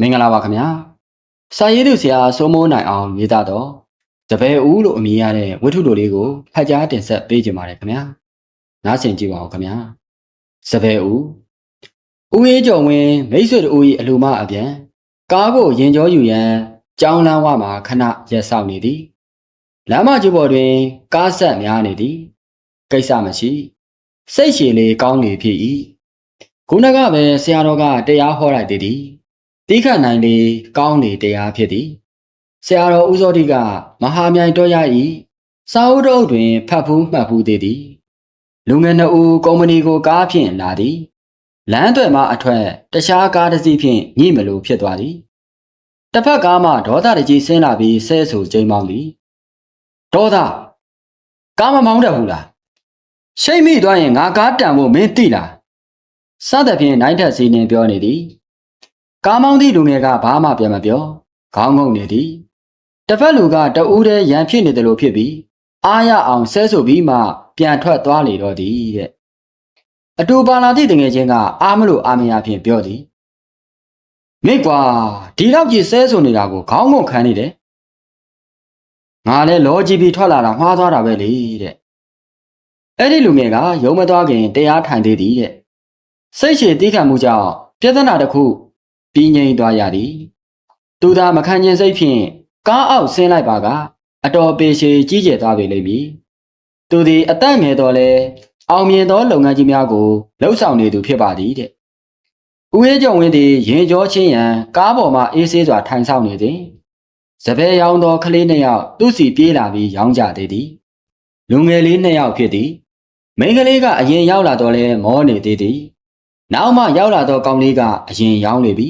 မင်္ဂလာပါခင်ဗျာစာရေးသူဆရာစိုးမိုးနိုင်အောင်ရေးသားတော့တပည့်ဦးလို့အမည်ရတဲ့ဝတ္ထုတော်လေးကိုဖတ်ကြားတင်ဆက်ပေးကြပါရခင်ဗျာနားဆင်ကြည့်ပါဦးခင်ဗျာစပယ်ဦးဦးရေးကျော်ဝင်းမိတ်ဆွေတို့၏အလူမအပြန်ကားကိုရင်ကျော်ယူရန်ကြောင်းလမ်းဝမှာခဏရက်ဆောင်နေသည်လမ်းမကြီးပေါ်တွင် ကားဆက်များနေသည်ကိစ္စမရှိစိတ်ရှည်လေးကောင်းလေဖြစ်၏ခုနကပဲဆရာတော်ကတရားဟောလိုက်သေးသည် တိခတ်နိုင်လေကောင်းလေတရားဖြစ်သည်ဆရာတော်ဦးစောတိကမဟာမြိုင်တော်ရ၏စာအုပ်တော်တွင်ဖတ်ဖူးမှတ်ဖူးသေးသည်လူငယ်နှစ်ဦးကုမ္ပဏီကိုကားဖြင့်လာသည်လမ်းသွယ်မှအထွက်တခြားကားတစ်စီးဖြင့်ညှိမလို့ဖြစ်သွားသည်တစ်ဖက်ကားမှဒေါသတကြီးဆင်းလာပြီးဆဲဆူကျိမ်းမောင်းသည်ဒေါသကားမမောင်းတတ်ဘူးလားရှိတ်မိသွားရင်ငါကားတန်ဖို့မင်းသိလားစသဖြင့်နိုင်ထက်စီနေပြောနေသည် ကားမောင်းသည့်လူငယ်ကဘာမှပြန်မပြောခေါင်းငုံနေသည်တစ်ဖက်လူကတဦးတည်းရန်ဖြစ်နေတယ်လို့ဖြစ်ပြီးအားရအောင်ဆဲဆိုပြီးမှပြန်ထွက်သွားလေတော့သည်တဲ့အတူပါလာသည့်တငယ်ချင်းကအားမလို့အာမရဖြင့်ပြောသည်မိကွာဒီတော့ကြီးဆဲဆိုနေတာကိုခေါင်းငုံခံနေတယ်ငါလည်းလောကြည့်ပြီးထွက်လာတာမှားသွားတာပဲလေတဲ့အဲ့ဒီလူငယ်ကရုံမသွားခင်တရားထိုင်သေးသည်တဲ့စိတ်ရှည်တီးခံမှုကြောင့်ပြဿနာတစ်ခု ပြီးငြိမ်သွားရသည်သူသာမခံကျင်စိတ်ဖြင့်ကားအောက်ဆင်းလိုက်ပါကအတော်ပေရှည်ကြီးကျယ်သွားပြီလိမ့်မည်သူသည်အသက်ငယ်တော်လဲအောင်မြင်သောလုပ်ငန်းကြီးများကိုလှုပ်ဆောင်နေသူဖြစ်ပါသည်တဲ့ဦးရေးကျော်ဝင်းသည်ရင်ကျော်ချင်းရန်ကားပေါ်မှအေးဆေးစွာထိုင်ဆောင်နေသည်စပယ်ရောင်သောကလေးနှစ်ယောက်သူ့စီပြေးလာပြီးရောင်းကြသေးသည်လူငယ်လေးနှစ်ယောက်ဖြစ်သည်မိန်းကလေးကအရင်ရောက်လာတော့လဲမောနေသေးသည်နောက်မှရောက်လာတော့ကောင်လေးကအရင်ရောင်းနေပြီ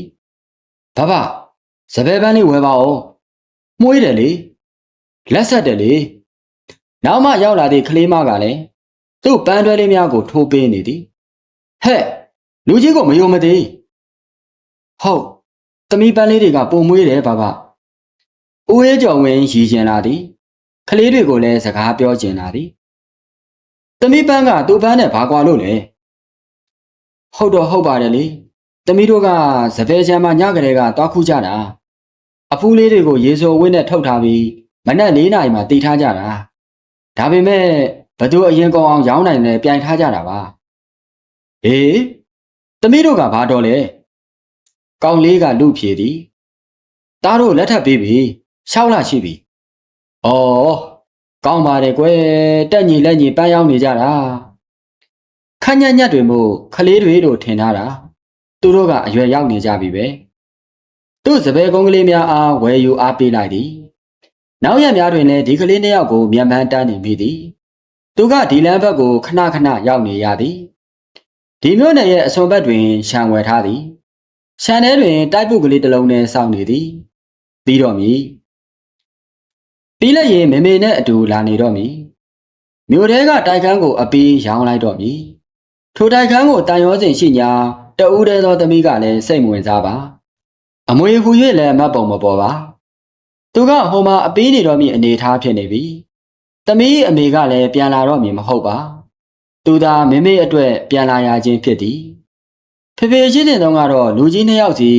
ဘဘစပယ်ပန်းလေးဝယ်ပါဦးမှုေးတယ်လေလက်ဆက်တယ်လေနောက်မှရောက်လာသည့်ကလေးမကလည်းသူ့ပန်းတွဲလေးများကိုထိုးပေးနေသည်ဟဲ့လူကြီးကိုမယုံမသေးဟုတ်သမီးပန်းလေးတွေကပုံမွေးတယ်ဘဘဦးရေးကျော်ဝင်းရည်ကျင်လာသည်ကလေးတွေကိုလည်းစကားပြောကျင်လာသည်သမီးပန်းကသူ့ပန်းနဲ့ဘာကွာလို့လဲဟုတ်တော့ဟုတ်ပါတယ်လေ သမီးတို့ကစပယ်ချမ်းမညကလေးကတောက်ခုကြတာအဖူးလေးတွေကိုရေစိုးဝင်းနဲ့ထုတ်ထားပြီးမနက်၄နာရီမှတီထားကြတာဒါပေမဲ့ဘသူအရင်ကောင်အောင်ရောင်းနိုင်တယ်ပြိုင်ထားကြတာပါအေးသမီးတို့ကဘာတော့လဲကောင်လေးကလူဖြေသည်တားတို့လက်ထပ်ပေးပြီရှောက်လာရှိပြီဩကောင်းပါတယ်ကွယ်တက်ညီလက်ညီပန်းရောက်နေကြတာခန့်ညက်ညက်တွေမို့ခလေးတွေတို့ထင်ထားတာ သူတို့ကအရွယ်ရောက်နေကြပြီပဲသူ့စပယ်ကုန်းကလေးများအားဝယ်ယူအားပေးလိုက်သည်နောက်ရက်များတွင်လည်းဒီကလေးနှစ်ယောက်ကိုမြန်မှန်းတန်းနေမိသည်သူကဒီလမ်းဘက်ကိုခဏခဏရောက်နေရသည်ဒီမြို့နယ်ရဲ့အစွန်ဘက်တွင်ရှံဝယ်ထားသည်ရှံထဲတွင်တိုက်ပုတ်ကလေးတစ်လုံးနဲ့စောင့်နေသည်ပြီးတော့မည်ပြီးလိုက်ရင်မေမေနဲ့အတူလာနေတော့မည်မြို့ထဲကတိုက်ခန်းကိုအပီးရောင်းလိုက်တော့မည်ထိုတိုက်ခန်းကိုတန်ရောစင်ရှိညာ တဦးတည်းသောသမီးကလည်းစိတ်မဝင်စားပါအမွေဟူ၍လည်းမတ်ပုံမပေါ်ပါသူကဟိုမှာအပီးနေတော့မည်အနေထားဖြစ်နေပြီသမီးအမေကလည်းပြန်လာတော့မည်မဟုတ်ပါသူသာမေမေအတွက်ပြန်လာရခြင်းဖြစ်သည်ဖေဖေရှိတဲ့တုန်းကတော့လူကြီးနှစ်ယောက်စီ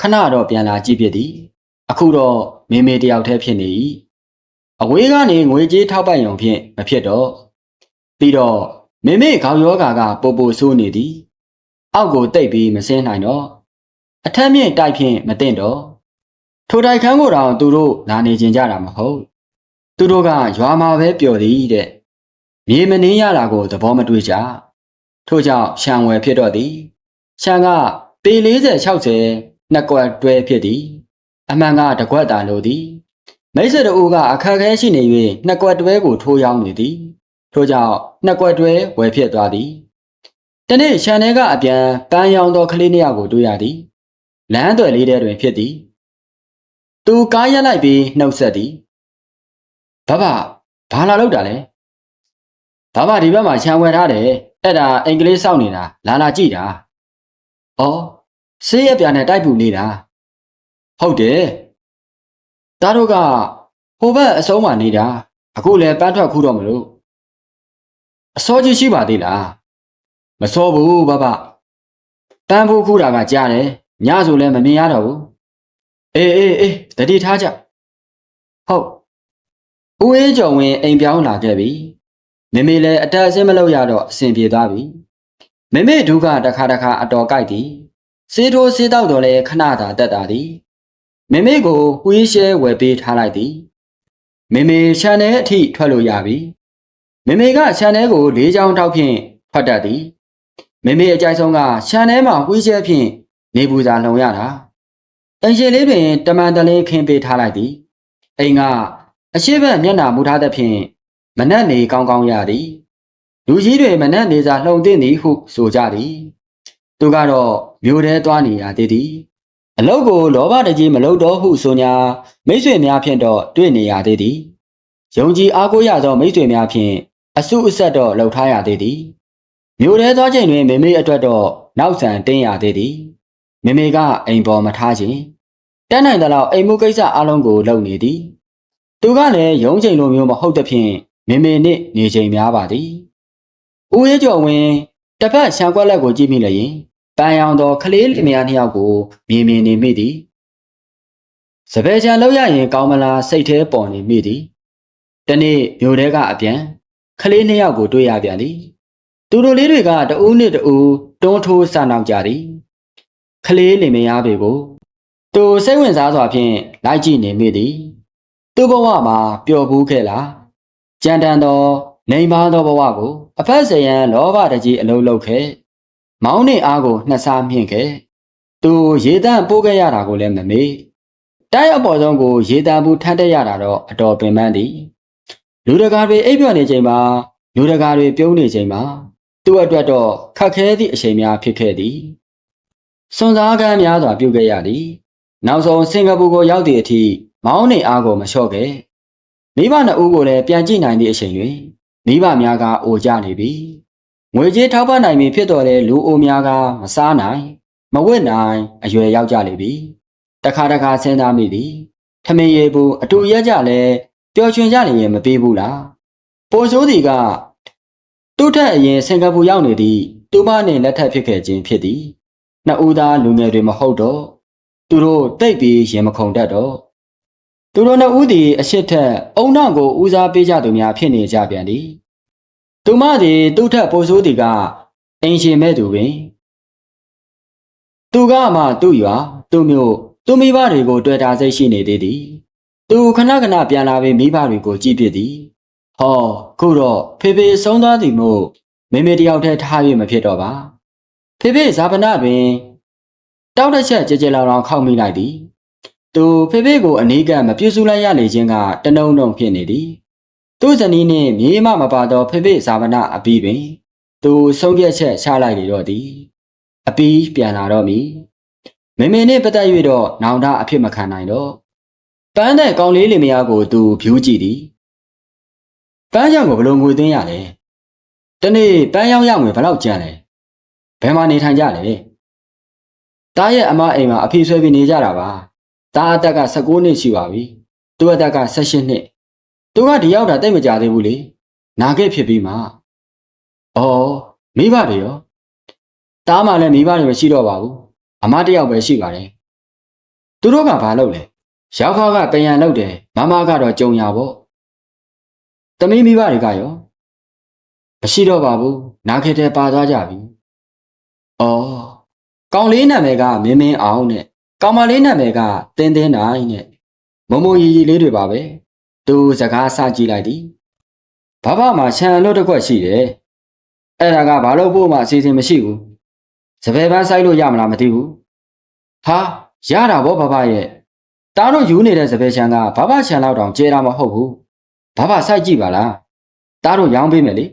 ခဏတော့ပြန်လာကြည့်ဖြစ်သည် အခုတော့မေမေတယောက်တည်းဖြစ်နေ၏အဝေးကနေငွေကြေးထောက်ပံ့ရုံဖြင့်မဖြစ်တော့ပြီးတော့မေမေခေါင်းယောဂါကပိုပိုဆိုးနေသည် အောက်ကိုတိတ်ပြီးမစင်းနိုင်တော့အထက်မြင့်တိုက်ဖြင့်မသိတော့ထိုတိုက်ခန်းကိုတောင်သူတို့လာနေကြကြတာမဟုတ်သူတို့ကရွာမှာပဲပျော်သည်တဲ့မြေမနှင်းရတာကိုသဘောမတွေ့ကြထို့ကြောင့်ရှံဝယ်ဖြစ်တော့သည်ရှံကပေ40 60နှစ်ကွက်တွဲဖြစ်သည် အမှန်ကတကွက်တာလို့သည်မိတ်ဆွေတို့ကအခက်ခဲရှိနေ၍နှစ်ကွက်တွဲကိုထိုးရောင်းနေသည်ထို့ကြောင့်နှစ်ကွက်တွဲဝယ်ဖြစ်သွားသည် တနေ့ရှန်ထဲကအပြန်ပန်းရောင်သောကလေးနှစ်ယောက်ကိုတွေ့ရသည်လမ်းသွယ်လေးထဲတွင်ဖြစ်သည် သူကားရက်လိုက်ပြီးနှုတ်ဆက်သည်ဘဘဘာလာလောက်တာလဲဘဘဒီဘက်မှာခြံဝယ်ထားတယ်အဲ့ဒါအင်္ဂလိပ်စောင့်နေတာလာလာကြည့်တာဩဆေးရပြနဲ့တိုက်ပူနေတာဟုတ်တယ်သားတို့ကဟိုဘက်အဆုံးမှနေတာအခုလည်းပန်းထွက်ခုတော့မလို့အစောကြီးရှိပါသေးလား မစောဘူးဘဘပန်းဖို့ခုတာကကြားတယ်ညဆိုလည်းမမြင်ရတော့ဘူးအေးအေးအေးတတိထားကြဟုတ်ဦးအေးကျော်ဝင်းအိမ်ပြောင်းလာခဲ့ပြီမေမေလည်းအတက်အစင်းမလုပ်ရတော့အဆင်ပြေသွားပြီမေမေဒုကတခါတခါအတော်ကြိုက်သည်စေးထိုးစေးတောက်တော်လဲခဏသာတက်တာသည်မေမေကိုဝီးရှဲဝယ်ပေးထားလိုက်သည်မေမေခြံထဲအထိထွက်လို့ရပြီမေမေကခြံထဲကိုလေးချောင်းထောက်ဖြင့်ထွက်တတ်သည် မေမေအကြိုက်ဆုံးကခြံထဲမှာဝီးရှဲဖြင့်နေပူစာလုံရတာအင်ရှင်လေးပင်တမန်တလင်းခင်းပေးထားလိုက်သည်အိမ်ကအရှိဘက်မျက်နှာမူထားသဖြင့်မနှက်နေကောင်းကောင်းရသည်လူကြီးတွေမနှက်နေစာလှုံသိမ့်သည်ဟုဆိုကြသည် သူကတော့မြို့ထဲသွားနေရသေးသည်အလုတ်ကိုလောဘတကြီးမလုပ်တော့ဟုဆိုညာမိတ်ဆွေများဖြင့်တော့တွေ့နေရသေးသည်ယုံကြည်အားကိုးရသောမိတ်ဆွေများဖြင့်အဆုအဆက်တော့လှုပ်ထားရသေးသည် မြို့ထဲသွားချိန်တွင်မေမေအတွက်တော့နောက်ဆန်တင်းရသေးသည်မေမေကအိမ်ပေါ်မထားခြင်းတန်းနိုင်သလောက်အိမ်မှုကိစ္စအလုံးကိုလုပ်နေသည်သူကလည်းရုံးချိန်လိုမျိုးမဟုတ်သဖြင့်မေမေနှင့်နေချိန်များပါသည်ဦးရေးကျော်ဝင်တစ်ဖက်ရှံကွက်လက်ကိုကြည့်မိလျင်ပန်းရောင်သောကလေးလင်မယားနှစ်ယောက်ကိုမြင်မြင်နေမိသည်စပယ်ချံလောက်ရရင်ကောင်းမလားစိတ်แท้ပေါ်နေမိသည်တနေ့မြို့ထဲကအပြန်ကလေးနှစ်ယောက်ကိုတွေ့ရပြန်သည် သူတို့လေးတွေကတဦးနဲ့တဦးတွန်းထိုးစနောက်ကြသည်ကလေးလင်မယားတွေကိုသူစိတ်ဝင်စားစွာဖြင့်လိုက်ကြည့်နေမိသည်သူ့ဘဝမှာပျော်ဘူးခဲ့လားကြံတန်သောနေပါသောဘဝကို အဖက်စရန်လောဘတကြီးအလုံးလုံးခဲ့မောင်းနေအားကိုနှစ်စားမြင့်ခဲ့သူရေတန့်ပိုးခဲ့ရတာကိုလည်းမမေ့တိုက်အပေါ်ဆုံးကိုရေတန့်ဘူးထမ်းတက်ရတာတော့အတော်ပင်ပန်းသည်လူတကာတွေအိပ်ပျော်နေချိန်မှာလူတကာတွေပြုံးနေချိန်မှာ သူ့အတွက်တော့ခက်ခဲသည့်အချိန်များဖြစ်ခဲ့သည်စွန်စားကမ်းများစွာပြုတ်ခဲ့ရသည်နောက်ဆုံးစင်ကာပူကိုရောက်သည့်အထိမောင်းနေအားကိုမလျှော့ခဲ့မိဘနှစ်ဦးကိုလည်းပြန်ကြည့်နိုင်သည့်အချိန်တွင်မိဘများကအိုကြနေပြီငွေကြေးထောက်ပံ့နိုင်ပြီဖြစ်တော်တဲ့လူအိုများကမစားနိုင် မဝတ်နိုင်အရွယ်ရောက်ကြလေပြီတခါတခါစဉ်းစားမိသည်ထမင်းရည်ဘူးအတူရက်ကြလဲပျော်ရွှင်ကြနေရင်မပေးဘူးလားပိုဆိုးသည်က သူ့ထက်အရင်စင်ကာပူရောက်နေသည့်သူမနှင့်လက်ထပ်ဖြစ်ခဲ့ခြင်းဖြစ်သည်နှစ်ဦးသားလူငယ်တွေမဟုတ်တော့သူတို့တိတ်ပြီးရင်မခုန်တတ်တော့သူတို့နှစ်ဦးသည်အရှိတ်ထက်အုံနောက်ကိုဦးစားပေးကြသူများဖြစ်နေကြပြန်သည်သူမသည်သူ့ထက်ပိုဆိုးသည်ကအင်ရှင်မဲ့သူပင်သူကမှသူ့ရွာသူ့မျိုးသူ့မိဘတွေကိုတွေ့တာစိတ်ရှိနေသေးသည်သူခဏခဏပြန်လာပြီးမိဘတွေကိုကြည့်ပြသည် ဟောခုတော့ဖေဖေဆုံးသွားသည်မို့မေမေတယောက်တည်းထား၍မဖြစ်တော့ပါဖေဖေဇာပနာတွင်တောက်တစ်ချက်ကြဲကြဲလောင်လောင်ခောက်မိလိုက်သည်သူဖေဖေကိုအနီးကပ်မပြုစုလိုက်ရလေခြင်းကတနှုံနှုံဖြစ်နေသည်သူ့ဇနီးနှင့်မြေမမပါသောဖေဖေဇာပနာအပီးပင်သူဆုံးဖြတ်ချက်ချလိုက်လေတော့သည်အပီးပြန်လာတော့မီမေမေနှင့်ပတ်သက်၍တော့နောင်တအဖြစ်မခံနိုင်တော့ပန်းတဲ့ကောင်လေးလင်မယားကိုသူဖြူးကြည့်သည် ပန်းကြောင့်ကိုဘလို့ငွေသွင်းရလဲတနေ့ပန်းရောက်ရငွေဘယ်လောက်ကျန်လဲဘယ်မှာနေထိုင်ကြလဲတားရဲ့အမအိမ်မှာအဖေဆွဲပြီးနေကြတာပါတားအသက်က16နှစ်ရှိပါပြီသူ့အသက်က18နှစ်သူကဒီရောက်တာတိတ်မကြသေးဘူးလေနာခဲ့ဖြစ်ပြီးမှအော်မိဘတွေရောတားမှလည်းမိဘတွေမရှိတော့ပါဘူးအမတယောက်ပဲရှိပါတယ်သူတို့ကဘာလုပ်လဲရောက်ခါကတယံလုပ်တယ်မမကတော့ကြုံရပေါ့ တမီးမိဘတွေကရောမရှိတော့ပါဘူးနာခဲ့တဲ့ပါသွားကြပြီအော်ကောင်လေးနာမည်ကမင်းမင်းအောင်နဲ့ကောင်မလေးနာမည်ကတင်းတင်းနိုင်နဲ့မုံမုံရီရီလေးတွေပါပဲသူစကားစကြည့်လိုက်သည်ဘဘမှာခြံလို့တစ်ခွက်ရှိတယ်အဲ့ဒါကဘာလို့ဖို့မှအစီအစဉ်မရှိဘူးစပယ်ပန်းဆိုင်လို့ရမလားမသိဘူးဟာရတာဗောဘဘရဲ့တားတို့ယူနေတဲ့စပယ်ခြံကဘဘခြံလောက်တောင်ကျဲတာမဟုတ်ဘူး ဘဘဆိုင်ကြည့်ပါလားတားတို့ရောင်းပေးမယ်လေ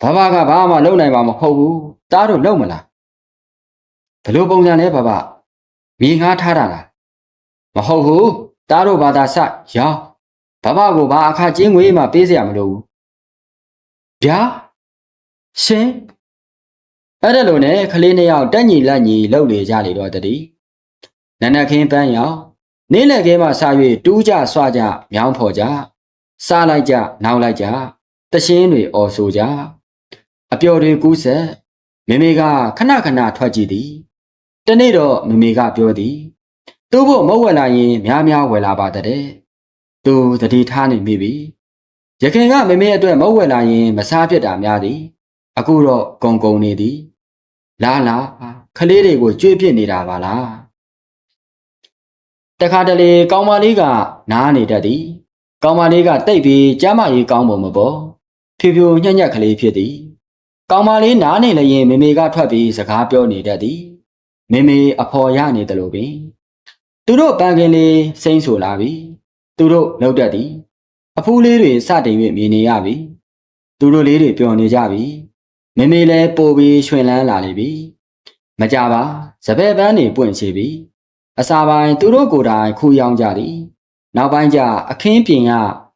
ဘဘကဘာမှလုပ်နိုင်မှာမဟုတ်ဘူးတားတို့လုပ်မလားဘလို့ပုံစံလဲဘဘမြေငှားထားတာလားမဟုတ်ဘူးတားတို့ဘာသာစရောင်းဘဘကိုဘာအခကျင်းငွေမှပေးเสียမလို့ဘူးဗျာရှင်အဲ့ဒါလိုနဲ့ကလေးနှစ်ယောက်တက်ညီလက်ညီလှုပ်နေကြလေတော့တည်းနနခင်းပန်းရောင် နေ့လည်ကဲမှစား၍တူးကြဆွကြမြောင်းဖော်ကြစားလိုက်ကြနောက်လိုက်ကြတရှင်းတွေအော်ဆိုကြအပျော်တွေကူးဆက်မေမေကခဏခဏထွက်ကြည့်သည်တနေ့တော့မေမေကပြောသည် သူ့ဖို့မဟုတ်ဝယ်လာရင်များများဝယ်လာပါတဲ့သူတတိထားနေမိပြီရခင်ကမမေအတွက်မဟုတ်ဝယ်လာရင်မစားဖြစ်တာများသည် အခုတော့ကုံကုံနေသည် လာလာခလေးတွေကိုကြွေးပြစ်နေတာပါလား တခါတလေကောင်းမလေးကနားနေတတ်သည်ကောင်းမလေးကတိတ်ပြီးကျမ်းမာရေးကောင်းပုံမပေါ်ဖြူဖြူညံ့ညက်ကလေးဖြစ်သည်ကောင်းမလေးနားနေလျင်မေမေကထွက်ပြီးစကားပြောနေတတ်သည်မေမေအဖော်ရနေတယ်လို့ပင်သူတို့ပန်းကင်လေးစိမ့်ဆိုလာပြီသူတို့လှုပ်တတ်သည်အဖူးလေးတွေစတင်၍မြင်နေရပြီသူတို့လေးတွေပျော်နေကြပြီမေမေလည်းပိုပြီးရွှင်လန်းလာနေပြီမကြပါစပယ်ပန်းတွေပွင့်ချပြီ အစာပိုင်းသူတို့ကိုယ်တိုင်ခူရောင်းကြသည်နောက်ပိုင်းကျအခင်းပြင်က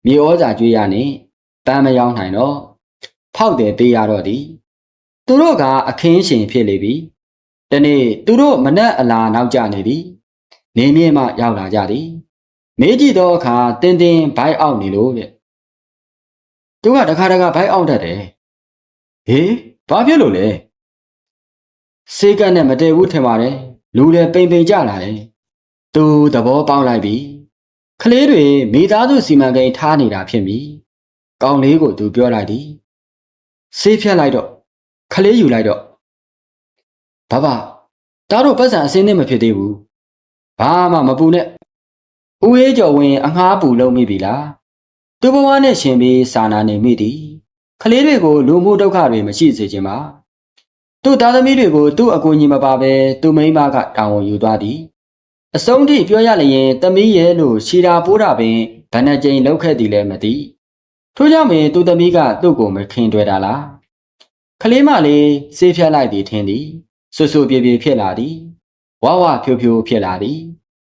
မြေဩဇာကျွေးရနေပန်းမရောင်းနိုင်တော့ဖောက်တယ်ပေးရတော့သည်သူတို့ကအခင်းရှင်ဖြစ်လေပြီတနေ့သူတို့မနက်အလာနောက်ကျနေသည်နေမြင့်မှရောက်လာကြသည်မေးကြည့်တော့အခါတင်းတင်းဘိုက်အောက်နေလို့တဲ့သူကတခါတခါဘိုက်အောက်တတ်တယ်ဟေးဘာဖြစ်လို့လဲစေကတ်နဲ့မတည့်ဘူးထင်ပါတယ်လူလည်းပိန်ပိန်ကြလာတယ် သူသဘောပေါက်လိုက်ပြီကလေးတွေမိသားစုစီမံကိန်းထားနေတာဖြစ်ပြီကောင်းလေးကိုသူပြောလိုက်သည်ဆေးဖြတ်လိုက်တော့ကလေးယူလိုက်တော့ဘာဘာတားတို့ပတ်စံအစင်းနဲ့မဖြစ်သေးဘူးဘာမှမပူနဲ့ဦးရေးကျော်ဝင်အငှားပူလုံးမိပြီလားသူ့ဘဝနဲ့ရှင်ပြီးစာနာနေမိသည်ကလေးတွေကိုလူမှုဒုက္ခတွေမရှိစေချင်ပါသူ့သားသမီးတွေကိုသူ့အကူအညီမပါဘဲသူ့မိန်းမကတောင်းဝန်ယူသွားသည် အဆုံးထိပြောရလျင်သမီးရဲ့လို့ရှီတာပိုးတာပင်ဗဏ္ဍကျိန်လောက်ခဲ့သည်လည်းမသိထို့ကြောင့်ပင်သူ့သမီးကသူ့ကိုမခင်တွေ့တာလားကလေးမလေးဆေးဖြတ်လိုက်သည်ထင်သည်ဆွဆွပြေပြေဖြစ်လာသည်ဝဝဖြိုဖြိုဖြစ်လာသည်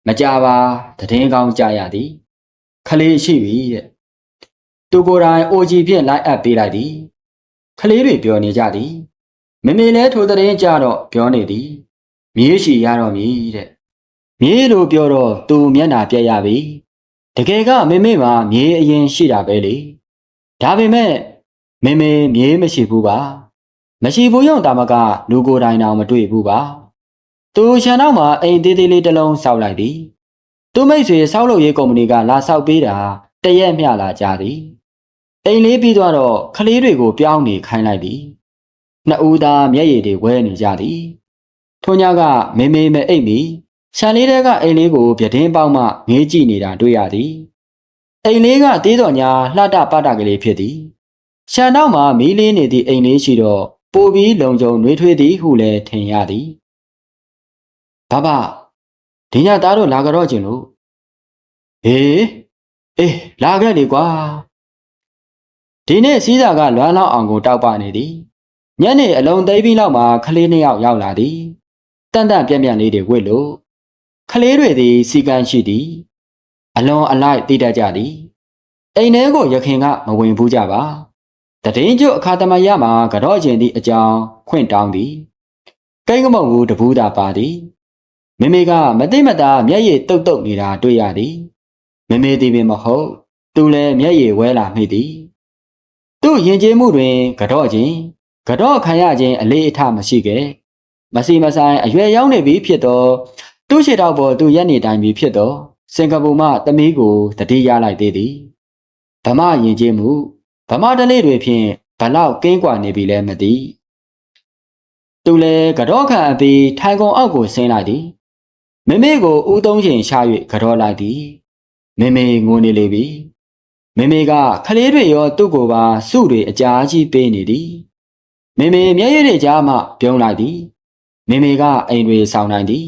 မကြပါတည်င်းကောင်းကြရသည်ခလေးရှိပြီတဲ့သူကိုယ်တိုင်အိုကြီးဖြင့်လိုက်အပ်ပေးလိုက်သည်ခလေးတွေပြောနေကြသည်မမေလဲထိုတည်င်းကြတော့ပြောနေသည်မြေးရှိရတော့မည်တဲ့ မြေးလို့ပြောတော့သူမျက်နာပြက်ရပြီတကယ်ကမမေမှာမြေးအရင်ရှိတာပဲလေဒါပေမဲ့မမေမြေးမရှိဘူးပါမရှိဘူးရုံတာမကလူကိုယ်တိုင်တောင်မတွေ့ဘူးပါသူရှန်တော့မှာအိမ်သေးသေးလေးတစ်လုံးစောက်လိုက်သည်သူမိတ်ဆွေစောက်လုပ်ရေးကုမ္ပဏီကလာဆောက်ပေးတာတရက်မျှလာကြသည်အိမ်လေးပြီးသွားတော့ကလေးတွေကိုပြောင်းနေခိုင်းလိုက်သည်နှစ်ဦးသားမျက်ရည်တွေဝဲနေကြသည်ထိုညကမေမေမဲအိတ်ပြီးရှ န်လေးတဲကအိမ်လေးကိုပြတင်းပေါက်မှငေးကြည့်နေတာတွေ့ရသည်အိမ်လေးကသေးတော်ညာလှတပတကလေးဖြစ်သည်ရှန်တော့မှာမီးလေးနေသည့်အိမ်လေးရှိတော့ပိုပြီးလုံခြုံနှွေးထွေးသည်ဟုလည်းထင်ရသည်ဘာဘာဒီညသားတို့လာကြတော့ကျင်လို့ဟေးအေးလာခဲ့လေကွာဒီနေ့စီးစာကလွမ်းလောက်အောင်ကိုတောက်ပနေသည်ညနေအလုံးသိမ်းပြီးလောက်မှခလေးနှစ်ယောက်ရောက်လာသည်တန်တန်ပြန့်ပြန့်လေးတွေဝစ်လို့ ခလေးတွေသည်စီကန်းရှိသည်အလွန်အလိုက်တိတတ်ကြသည်အိမ်ထဲကိုရခင်ကမဝင်ဘူးကြပါတည်င်းကျုပ်အခါတမရမှာကြော့ကျင်သည့်အကြောင်းခွင့်တောင်းသည်ကိန်းကမုံကိုတပူးတာပါသည်မေမေကမသိမသာမျက်ရည်တုတ်တုတ်နေတာတွေ့ရသည်မေမေသည်ပင်မဟုတ်သူလည်းမျက်ရည်ဝဲလာမိသည်သူ့ယဉ်ကျေးမှုတွင်ကြော့ခြင်းကြော့ခံရခြင်းအလေးအထားမရှိခဲ့မစီမဆိုင်အရွယ်ရောက်နေပြီဖြစ်တော့ သူ့ရှိတော့ပေါ်သူရက်နေတိုင်းပြီဖြစ်တော့စင်ကာပူမှသမီးကိုတတိရလိုက်သေးသည်ဗမာယဉ်ကျေးမှုဗမာတလေးတွေဖြင့်ဘလောက်ကင်းကွာနေပြီလဲမသိသူလည်းကြော့ခံအပြီးထိုင်ကုန်အောက်ကိုဆင်းလိုက်သည်မေမေကိုဦးသုံးချိန်ရှာ၍ကြောလိုက်သည်မေမေငိုနေလေပြီမေမေကခလေးတွေရောသူ့ကိုပါစုတွေအကြာကြီးပေးနေသည်မေမေမျက်ရည်တွေကြားမှပြုံးလိုက်သည်မေမေကအိမ်တွေဆောင်နိုင်သည်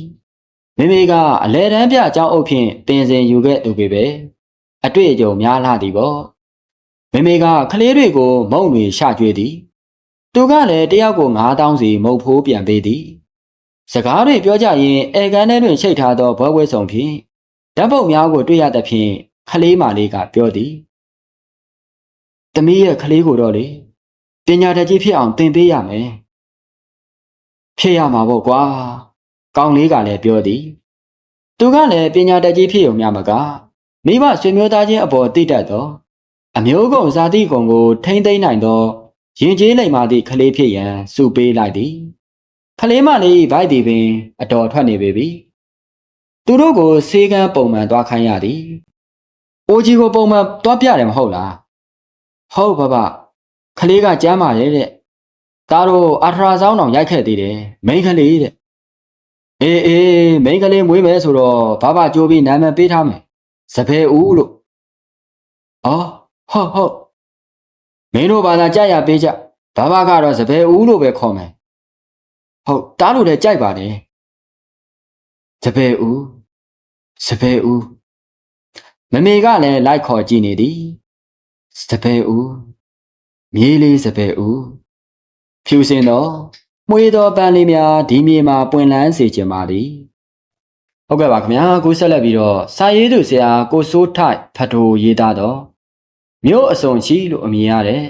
မေမေကအလဲတန်းပြအကြောင်းအုပ်ဖြင့်ပင်စင်ယူခဲ့သူပေပဲအတွေ့အကြုံများလာသည်ပေါ့မေမေကကလေးတွေကို မုံတွေရှကျွေးသည် သူကလည်းတယောက်ကို9000စီမုတ်ဖိုးပြန်ပေးသည် စကားတွေပြောကြရင်အေကန်ထဲတွင်ချိတ်ထားသောဘွဲဝဲဆောင်ဖြင့်ဓာတ်ပုံများကိုတွေ့ရသဖြင့်ခလေးမလေးကပြောသည်။တမီးရဲ့ခလေးကိုတော့လေပညာတတ်ကြီးဖြစ်အောင်သင်ပေးရမယ်။ဖြစ်ရမှာပေါ့ကွာ။ ကောင်းလေးကလည်းပြောသည်။သူကလည်းပညာတတ်ကြီးဖြစ်ုံမျှမကမိဘဆွေမျိုးသားချင်းအပေါ်သိတတ်သောအမျိုးကုံဇာတိကုံကို ထိမ့်သိမ့်နိုင်သောရင်ကျေးလိမ္မာသည့်ခလေးဖြစ်ရန်စုပေးလိုက်သည်။ခလေးမလေးဘိုက်ဒီပင် အတော်ထွက်နေပေပြီသူတို့ကိုစေကန်းပုံမှန်သွားခိုင်းရသည်အိုကြီးကိုပုံမှန်သွားပြတယ်မဟုတ်လားဟုတ်ပါပါခလေးကကြမ်းပါရဲ့တဲ့သားတို့အာထရာဆောင်းတောင်ရိုက်ခဲ့သေးတယ်မိန်းကလေးတဲ့ အေးအေးမိန်းကလေးမွေးမယ်ဆိုတော့ဘာဘာကြိုးပြီးနာမည်ပေးထားမယ်စပယ်ဦးလို့အော်ဟုတ်ဟုတ်မင်းတို့ဘာသာကြရပေးကြဘာဘာကတော့စပယ်ဦးလို့ပဲခေါ်မယ်ဟုတ်တားလို့လည်းကြိုက်ပါတယ်စပယ်ဦးစပယ်ဦးမမေကလည်းလိုက်ခေါ်ကြည့်နေသည်စပယ်ဦးမြေးလေးစပယ်ဦးဖြူစင်သော မွေသောပန်းလေးများဒီမြေမှာပွင့်လန်းစေခြင်းပါသည်ဟုတ်ကဲ့ပါခင်ဗျာကိုဆက်လက်ပြီးတော့စာရေးသူဆရာကိုစိုးထိုက်ဖတ်ထိုရေးသားတော့မြို့အစုံရှိလို့အမည်ရတဲ့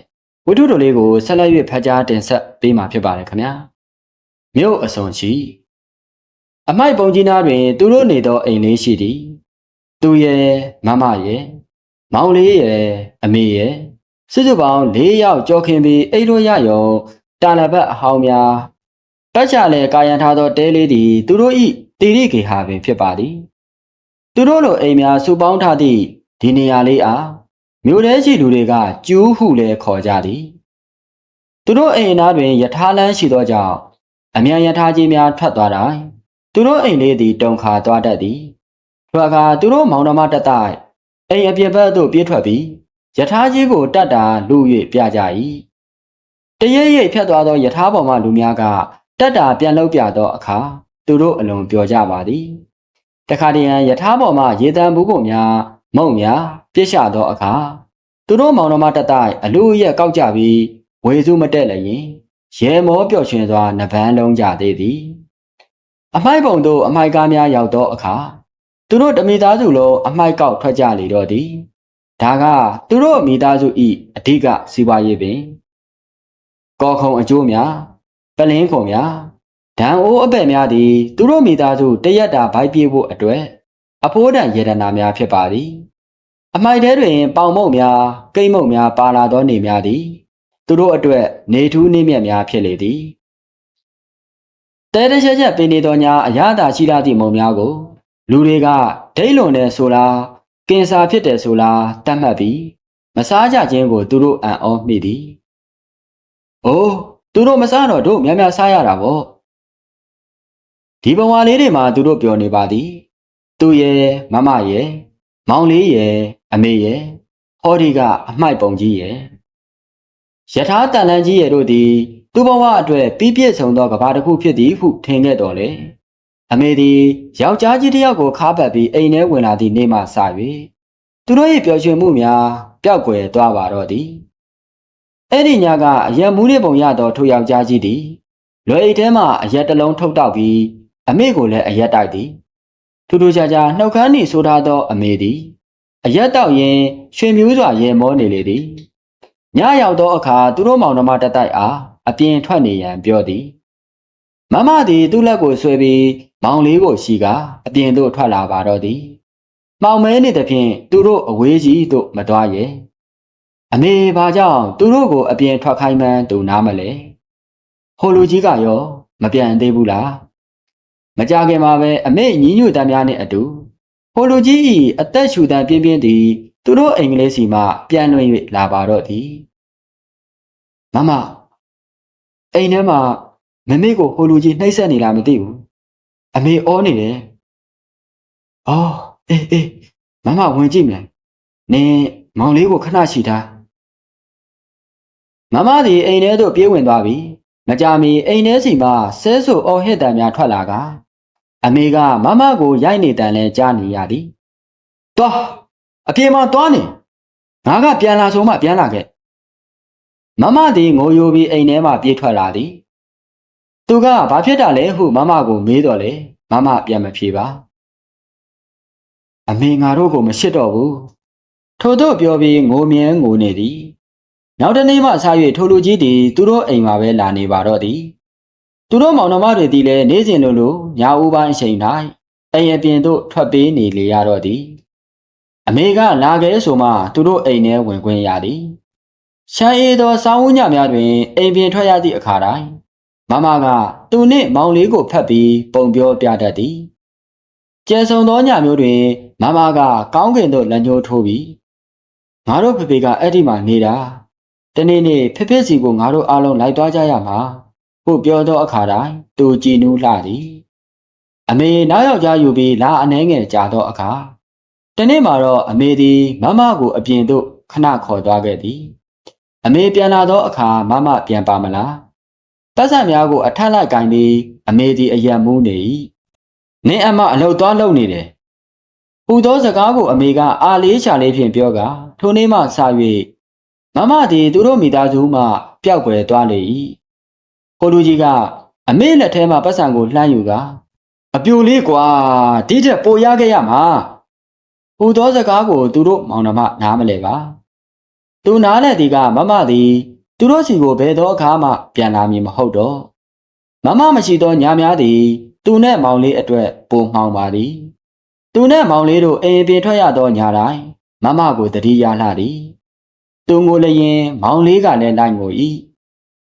ဝတ္ထုတော်လေးကိုဆက်လက်၍ဖတ်ကြားတင်ဆက်ပေးမှာဖြစ်ပါတယ်ခင်ဗျာမြို့အစုံရှိအမိုက်ပုံကြီးနားတွင် သူတို့နေသောအိမ်လေးရှိသည်သူရဲ့မမရဲ့မောင်လေးရဲ့အမေရဲ့စုစုပေါင်း၄ယောက်ကြောခင်ပြီးအိတ်တို့ရရော တာလဘတ်အဟောင်းများပတ်ချလဲကာယံထားသောတဲလေးသည် သူတို့ဤတိရိကေဟာပင်ဖြစ်ပါသည်သူတို့လိုအိမ်များစုပေါင်းထားသည့်ဒီနေရာလေးအားမြို့ထဲရှိလူတွေကကျူးဟုလည်းခေါ်ကြသည်သူတို့အိမ်အနားတွင်ယထာလန်းရှိသောကြောင့်အမြန်ယထာကြီးများထွက်သွားတိုင်းသူတို့အိမ်လေးသည်တုန်ခါသွားတတ်သည်ထိုအခါသူတို့မောင်နှမတက်တိုက်အိမ်အပြင်ဘက်သို့ပြေးထွက်ပြီးယထာကြီးကိုတတ်တာလူ၍ပြကြ၏တ ရရိပ်ဖြတ်သွားသောယထာပေါ်မှလူများကတက်တာပြန်လောက်ပြသောအခါသူတို့အလွန်ပျော်ကြပါသည်တခါတည်းရန်ယထာပေါ်မှရေတံဘူးပုံများမုံများပြစ်ရှသောအခါသူတို့မောင်နှမတက်တိုက်အလူရက်ကောက်ကြပြီးဝေစုမတက်လည်းရင်ရဲမောပျော်ရွှင်စွာနဗန်းလုံးကြသေးသည်အမိုက်ပုံသို့အမိုက်ကားများရောက်သောအခါသူတို့တမိသားစုလုံးအမိုက်ကောက်ထွက်ကြလေတော့သည်ဒါကသူတို့မိသားစုဤအဓိကစီးပွားရေးပင် ကော်ခုံအကျိုးများပလင်းခုံများဒံအိုးအပဲ့များသည် သူတို့မိသားစုတရက်တာဗိုက်ပြေးဖို့အတွက်အဖိုးတန်ရေဒနာများဖြစ်ပါသည်အမိုက်ထဲတွင် ပေါင်မုတ်များကိမ့်မုတ်များပါလာသောနေများသည် သူတို့အတွက်နေထူးနေမြတ်များဖြစ်လေသည်တဲတချက်ချက်ပင်နေသောညာအရသာရှိလာသည့်မုံများကို လူတွေကဒိတ်လွန်တဲ့ဆိုလားကင်ဆာဖြစ်တယ်ဆိုလားတတ်မှတ်ပြီးမစားကြခြင်းကိုသူတို့အံ့ဩမိသည်။ အိုးသူတို့မစားတော့တို့များများစားရတာပေါ့။ဒီဘဝလေးတွေမှာသူတို့ပြောနေပါသည်။သူရဲ့မမရဲ့မောင်လေးရဲ့အမေရဲ့ဟောဒီကအမိုက်ပုံကြီးရဲ့ယထာတန်လန်းကြီးရဲ့တို့သည်သူ့ဘဝအတွက်ပြီးပြည့်စုံသောကဘာတစ်ခုဖြစ်သည်ဟုထင်ခဲ့တော်လေအမေသည်ယောက်ျားကြီးတစ်ယောက်ကိုခါပတ်ပြီးအိမ်ထဲဝင်လာသည့်နေ့မှစ၍သူတို့၏ပျော်ရွှင်မှုများပျောက်ကွယ်သွားပါတော့သည် အဲ့ဒီညကအရက်မူးနေပုံရသောထိုယောက်ျားကြီးသည်လွယ်အိတ်ထဲမှအရက်တစ်လုံးထုတ်တောက်ပြီးအမေကိုလည်းအရက်တိုက်သည်ထူးထူးခြားခြားနှုတ်ခမ်းနှီဆိုထားသောအမေသည်အရက်တောက်ရင်ရွှေမျိုးစွာရေမောနေလေသည်ညရောက်သောအခါသူတို့မောင်နှမတတိုက်အားအပြင်ထွက်နေရန်ပြောသည်မမသည်သူ့လက်ကိုဆွဲပြီးမောင်လေးကိုရှိကအပြင်သို့ထွက်လာပါတော့သည်မောင်မဲနေသဖြင့်သူတို့အဝေးကြီးသို့မသွားရဲ့ အမေဘာကြောင့်သူတို့ကိုအပြင်ထွက်ခိုင်းမှန်းသူနားမလဲဟိုလူကြီးကရောမပြန်သေးဘူးလားမကြခင်မှာပဲအမေညီညွတ်တမ်းများနဲ့အတူဟိုလူကြီးဤအသက်ရှူတမ်းပြင်းပြင်းသည်သူတို့အိမ်ကလေးစီမှပြန်လွင်၍လာပါတော့သည်မမအိမ်ထဲမှာမမေကိုဟိုလူကြီးနှိပ်စက်နေလားမသိဘူးအမေအောနေတယ်အော်အေးအေးမမဝင်ကြည့်မယ်နင်မောင်လေးကိုခဏရှိထား မမသည်အိမ်ထဲသို့ပြေးဝင်သွားပြီမကြမီအိမ်ထဲစီမှဆဲဆူအော်ဟစ်တံများထွက်လာကအမေကမမကိုရိုက်နေတန်လဲကြားနေရသည်သွားအပြေမှာသွားနေငါကပြန်လာဆုံးမှပြန်လာခဲ့မမသည်ငိုယိုပြီးအိမ်ထဲမှပြေးထွက်လာသည်သူကဘာဖြစ်တာလဲဟုမမကိုမေးတော့လေမမပြန်မဖြေပါအမေငါတို့ကိုမရှိတော့ဘူးထို့သို့ပြောပြီးငိုမြဲငိုနေသည် နောက်တနေ့မှဆာ၍ထိုလူကြီးသည်သူတို့အိမ်မှာပဲလာနေပါတော့သည်သူတို့မောင်နှမတွေသည်လည်းနေစဉ်လိုလိုညဦးပိုင်းအချိန်၌အိမ်အပြင်သို့ထွက်ပေးနေလေရတော့သည်အမေကလာခဲ့ဆိုမှသူတို့အိမ်ထဲဝင်ခွင့်ရသည်ရှမ်းအေးသောစောင်းဦးညများတွင်အိမ်ပြင်ထွက်ရသည့်အခါတိုင်းမမကသူနှင့်မောင်လေးကိုဖတ်ပြီးပုံပြောပြတတ်သည်ကျဲဆုံသောညမျိုးတွင်မမကကောင်းကင်သို့လက်ညှိုးထိုးပြီးငါတို့ဖေဖေကအဲ့ဒီမှာနေတာ တနေ့နေ့ဖေဖေစီကိုငါတို့အားလုံးလိုက်သွားကြရမှာဟုပြောသောအခါတိုင်းသူကြည်နူးလှသည်အမေနောက်ယောက်ျားယူပြီးလာအနှဲငယ်ကြာသောအခါတနေ့မှာတော့အမေသည်မမကိုအပြင်သို့ခဏခေါ်သွားခဲ့သည်အမေပြန်လာသောအခါမမပြန်ပါမလားပတ်စံများကိုအထက်လိုက်ကင်ပြီးအမေသည်အယံမူးနေ၏နင်းအမအလုတ်သွားလုံနေတယ်ဟူသောစကားကိုအမေကအာလေးချာလေးဖြင့်ပြောကထိုနေ့မှစ၍ မမသည်သူတို့မိသားစုမှပျောက်ကွယ်သွားလေ၏ဟိုလူကြီးကအမေလက်ထဲမှပတ်စံကိုလှမ်းယူကအပြိုလေးကွာဒီထက်ပိုရခဲ့ရမှာဟူသောစကားကိုသူတို့မောင်နှမနားမလဲပါသူနားလဲသည်ကမမသည်သူတို့စီကိုဘယ်သောအခါမှပြန်လာမည်မဟုတ်တော့မမမရှိသောညာများသည်သူနဲ့မောင်လေးအတွက်ပိုမှောင်ပါသည်သူနဲ့မောင်လေးတို့အိမ်ပြင်ထွက်ရသောညာတိုင်းမမကိုတတိယလှသည် သူငိုလျင်မောင်လေးကလည်းလိုက်ငို၏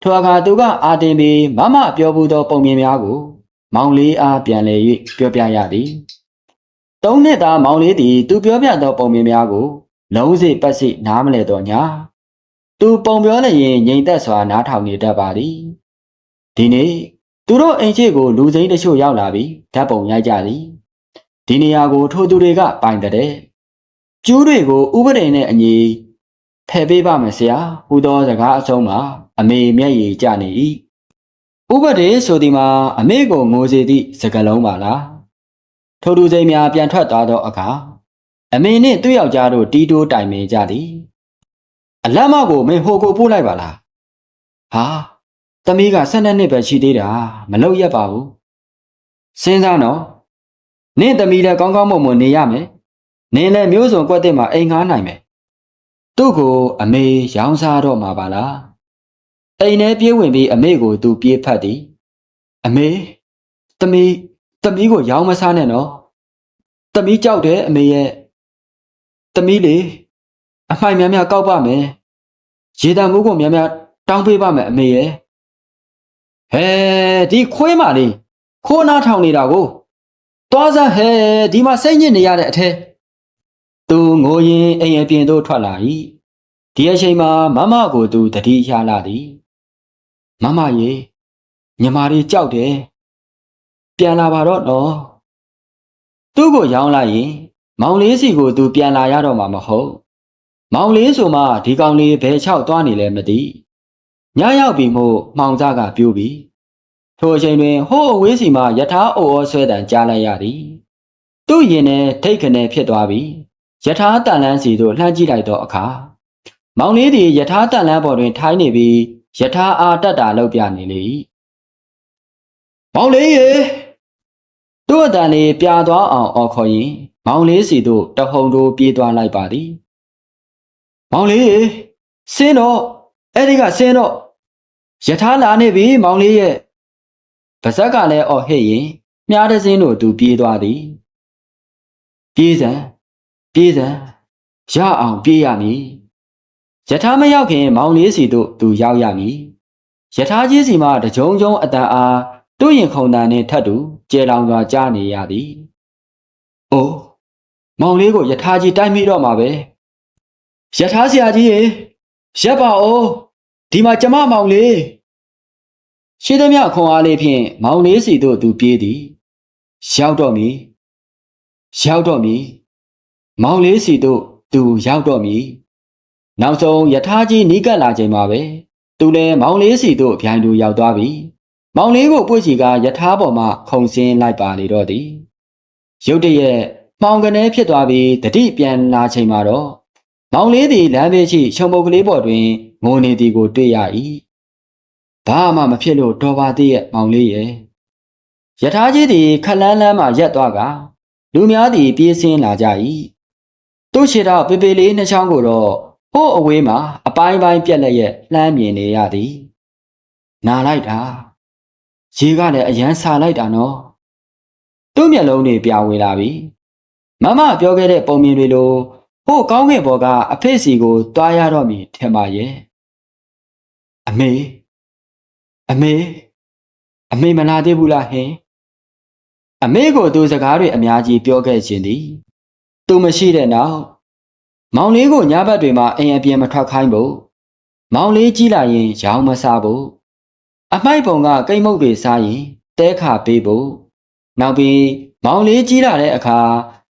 ထိုအခါသူကအာတင်ပြီးမမပြောဘူးသော ပုံမြင်များကို မောင်လေးအားပြန်လည်၍ပြောပြရသည်သုံးနှစ်သားမောင်လေးသည်သူပြောပြသောပုံမြင်များကို လုံးစိပတ်စိနားမလဲတော့ညာသူပုံပြောလျင်ငြိမ်သက်စွာနားထောင်နေတတ်ပါသည်ဒီနေ့သူတို့အိမ်ရှိကိုလူစိမ်းတချို့ရောက်လာပြီးဓာတ်ပုံရိုက်ကြသည်ဒီနေရာကိုထိုသူတွေကပိုင်တဲ့ကျူးတွေကိုဥပဒေနဲ့အညီ ဖယ်ပေးပါမယ်ဆရာဟူသောစကားအဆုံးမှာအမေမျက်ရည်ကျနေ၏ဥပဒေဆိုဒီမှာအမေကိုငိုစေသည့်စကားလုံးပါလားထိုသူစိမ်းများပြန်ထွက်သွားသောအခါအမေနှင့်သူ့ယောက်ျားတို့တီးတိုးတိုင်ပင်ကြသည်အလတ်မကိုမင်းဟိုကိုပို့လိုက်ပါလားဟာသမီးက၁၂နှစ်ပဲရှိသေးတာမလုပ်ရက်ပါဘူးစဉ်းစားနော်နင့်သမီးလည်းကောင်းကောင်းမွန်မွန်နေရမယ်နင်းလည်းမျိုးစုံကွက်တဲ့မှာအိမ်ငားနိုင်မယ် သူ့ကိုအမေရောင်းစားတော့မှာပါလားအိမ်ထဲပြေးဝင်ပြီးအမေကိုသူပြေးဖတ်သည်အမေသမီးသမီးကိုရောင်းမစားနဲ့နော်သမီးကြောက်တယ်အမေရဲ့သမီးလေအဖိုင်များများကောက်ပါမယ်ရေတံမိုးကိုများများတောင်းပေးပါမယ်အမေရဲ့ဟဲဒီခွေးမလေးခိုးနာထောင်နေတာကိုသွားစားဟဲဒီမှာစိတ်ညစ်နေရတဲ့အထဲ သူငိုရင်အိမ်အပြင်သို့ထွက်လာ၏ဒီအချိန်မှာမမကိုသူတတိရလာသည်မမရေညီမလေးကြောက်တယ်ပြန်လာပါတော့နော်သူ့ကိုရောင်းလိုက်ရင်မောင်လေးစီကိုသူပြန်လာရတော့မှာမဟုတ်မောင်လေးဆိုမှဒီကောင်လေးဘယ်ချောက်သွားနေလဲမသိညရောက်ပြီမို့မှောင်စားကပြိုးပြီထိုအချိန်တွင်ဟိုးအဝေးစီမှယထာအိုဩဆွဲတံကြားလိုက်ရသည်သူ့ရင်ထဲထိတ်ခနဲဖြစ်သွားပြီ ယထာတန်လန်းစီသို့လှမ်းကြည့်လိုက်သောအခါမောင်လေးသည်ယထာတန်လန်းပေါ်တွင်ထိုင်းနေပြီးယထာအာတက်တာလောက်ပြနေလေ၏မောင်လေးရေသူ့အတန်လေးပြာသွားအောင်အော်ခေါ်ရင်မောင်လေးစီသို့တဟုန်တိုးပြေးသွားလိုက်ပါသည်မောင်လေးရေဆင်းတော့အဲ့ဒီကဆင်းတော့ယထာလာနေပြီမောင်လေးရဲ့ပါဇက်ကလည်းအော်ဟစ်ရင်မြားတဲ့စင်းတို့သူပြေးသွားသည်ပြေးစံ ပြေးစံရအောင်ပြေးရမည်ယထာမရောက်ခင် မောင်လေးစီတို့သူရောက်ရမည်ယထာကြီးစီမှတကြုံကြုံအတန်အားသူ့ရင်ခုန်တန်နှင့်ထပ်တူကျေလောင်စွာကြားနေရသည်။အိုးမောင်လေးကိုယထာကြီးတိုက်မိတော့မှာပဲ။ယထာဆရာကြီးရေရက်ပါဦးဒီမှာကျမမောင်လေးရှိသမျှခွန်အားလေးဖြင့်မောင်လေးစီတို့သူပြေးသည်ရောက်တော့မည်ရောက်တော့မည် မောင်လေးစီတို့သူရောက်တော့မည်နောက်ဆုံးယထာကြီးနီးကပ်လာချိန်မှာပဲသူလည်းမောင်လေးစီတို့ဗျိုင်းသူရောက်သွားပြီမောင်လေးကိုပွေ့ချီကယထာပေါ်မှခုံစင်းလိုက်ပါလေတော့သည်ရုတ်တရက်မှောင်ကနေဖြစ်သွားပြီးတတိပြန်လာချိန်မှာတော့မောင်လေးသည်လမ်းဘေးရှိခြုံပုတ်ကလေးပေါ်တွင်ငိုနေသည်ကိုတွေ့ရ၏ဘာမှမဖြစ်လို့တော်ပါသေးရဲ့မောင်လေးရဲ့ယထာကြီးသည်ခလန်းလန်းမှရက်သွားကလူများသည်ပြေးဆင်းလာကြ၏ သူ့ခြေတော်ပေပေလေးနှစ်ချောင်းကိုတော့ဟိုးအဝေးမှာအပိုင်းပိုင်းပြက်လက်ရဲ့လှမ်းမြင်နေရသည်နာလိုက်တာရေကလည်းအရန်ဆာလိုက်တာနော်သူ့မျက်လုံးတွေပြဝေလာပြီမမပြောခဲ့တဲ့ပုံမြင်တွေလိုဟိုကောင်းကင်ဘော်ကအဖေ့စီကိုတွားရတော့မည်ထင်ပါရဲ့အမေအမေအမေမလာသေးဘူးလားဟင်အမေကိုသူစကားတွေအများကြီးပြောခဲ့ခြင်းသည် သူမရှိတဲ့နောက်မောင်လေးကိုညဘက်တွေမှာအိမ်အပြင်မထွက်ခိုင်းဖို့မောင်လေးကြီးလာရင်ရောင်းမစားဖို့အမိုက်ပုံကကိတ်မုတ်တွေစားရင်တဲခါပေးဖို့နောက်ပြီးမောင်လေးကြီးလာတဲ့အခါ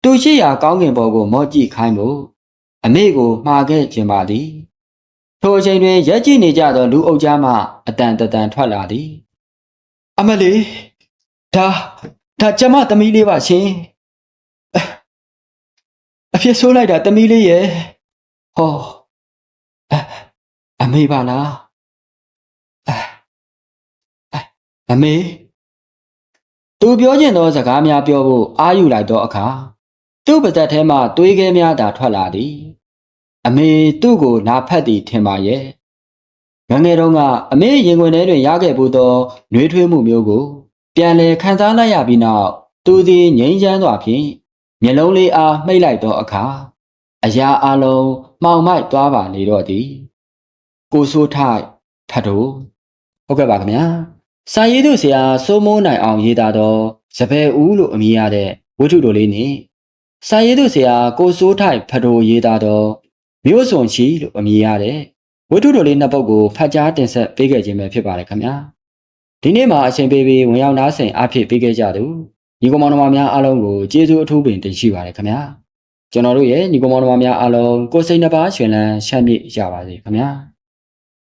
သူရှိရာကောင်းကင်ဘော်ကိုမော့ကြည့်ခိုင်းဖို့အမေကိုမှားခဲ့ခြင်းပါသည်ထိုအချိန်တွင်ရက်ကြည့်နေကြသောလူအုပ်ကြားမှအတန်တတန်ထွက်လာသည် အမလေးဒါဒါကျမသမီးလေးပါရှင်အ အဖြစ်ဆိုးလိုက်တာသမီးလေးရဲ့ဟောအအမေပါလားအအအမေသူပြောချင်သောစကားများပြောဖို့အာယူလိုက်သောအခါသူ့ပါဇက်ထဲမှသွေးခဲများသာထွက်လာသည် အမေသူ့ကိုနာဖက်သည်ထင်ပါရဲ့ငယ်ငယ်တုန်းကအမေရင်ခွင်ထဲတွင်ရခဲ့ဖို့သောနှွေးထွေးမှုမျိုးကို ပြန်လည်ခံစားလိုက်ရပြီးနောက်သူသည်ငြိမ်းချမ်းစွာဖြင့် မျက်လုံးလေးအားမှိတ်လိုက်သောအခါအရာအလုံးမှောင်မိုက်သွားပါလေတော့သည်ကိုဆိုးထိုက်ဖတ်တို့ဟုတ်ကဲ့ပါခင်ဗျာစာရေးသူဆရာစိုးမိုးနိုင်အောင်ရေးသားသောစပယ်ဦးလို့အမည်ရတဲ့ဝတ္ထုတော်လေးနဲ့စာရေးသူဆရာကိုစိုးထိုက်ဖတ်တို့ရေးသားသောမြို့စွန်ရှိလို့အမည်ရတဲ့ဝတ္ထုတော်လေးနှစ်ပုဒ်ကိုဖတ်ကြားတင်ဆက်ပေးခဲ့ခြင်းပဲဖြစ်ပါတယ်ခင်ဗျာဒီနေ့မှာအချိန်ပေးပြီးဝင်ရောက်နားဆင်အားဖြည့်ပေးခဲ့ကြသူ ညီကောင်မောင်နှမများအားလုံးကိုကျေးဇူးအထူးပင်တင်ရှိပါတယ်ခင်ဗျာကျွန်တော်တို့ရဲ့ညီကောင်မောင်နှမများအားလုံးကိုယ်စိတ်နှပါရှင်လန်းချမ်းမြေ့ကြပါစေခင်ဗျာ